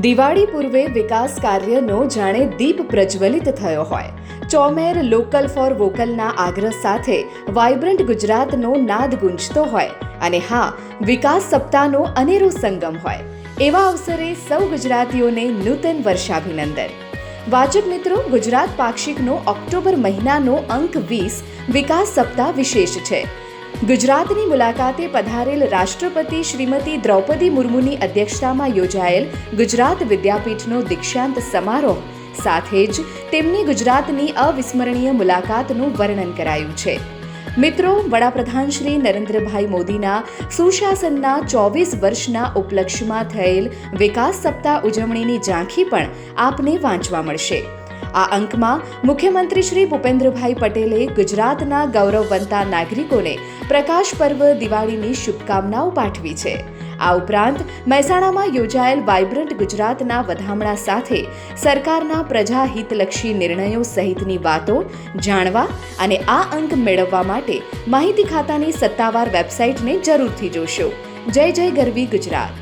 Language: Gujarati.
દિવાળી પૂર્વે વિકાસ કાર્યનો જાણે દીપ પ્રજ્વલિત થયો હોય. ચોમેર લોકલ ફોર વોકલના આગ્રહ સાથે વાઇબ્રન્ટ ગુજરાતનો નાદ ગુંજતો હોય અને હા, વિકાસ સપ્તાહનો અનેરો સંગમ હોય. એવા અવસરે સૌ ગુજરાતીઓને નૂતન વર્ષાભિનંદન. વાચક મિત્રો, ગુજરાત પાક્ષિકનો ઓક્ટોબર મહિનાનો અંક વીસ વિકાસ સપ્તાહ વિશેષ છે. ગુજરાતની મુલાકાતે પધારેલ રાષ્ટ્રપતિ શ્રીમતી દ્રૌપદી મુર્મુની અધ્યક્ષતામાં યોજાયેલ ગુજરાત વિદ્યાપીઠનો દીક્ષાંત સમારોહ. સાથે જ તેમની ગુજરાતની અવિસ્મરણીય મુલાકાતનું વર્ણન કરાયું છે. મિત્રો, વડાપ્રધાન શ્રી નરેન્દ્રભાઈ મોદીના સુશાસનના ચોવીસ વર્ષના ઉપલક્ષ્યમાં થયેલ વિકાસ સપ્તાહ ઉજવણીની ઝાંખી પણ આપને વાંચવા મળશે. આ અંકમાં મુખ્યમંત્રી શ્રી ભૂપેન્દ્રભાઈ પટેલે ગુજરાતના ગૌરવવંતા નાગરિકોને પ્રકાશ પર્વ, દિવાળીની શુભકામનાઓ પાઠવી છે. આ ઉપરાંત મહેસાણામાં યોજાયેલ વાઇબ્રન્ટ ગુજરાતના વધામણા સાથે સરકારના પ્રજાહિતલક્ષી નિર્ણયો સહિતની વાતો જાણવા અને આ અંક મેળવવા માટે માહિતી ખાતાની સત્તાવાર વેબસાઇટને જરૂરથી જોશો. જય જય ગરવી ગુજરાત.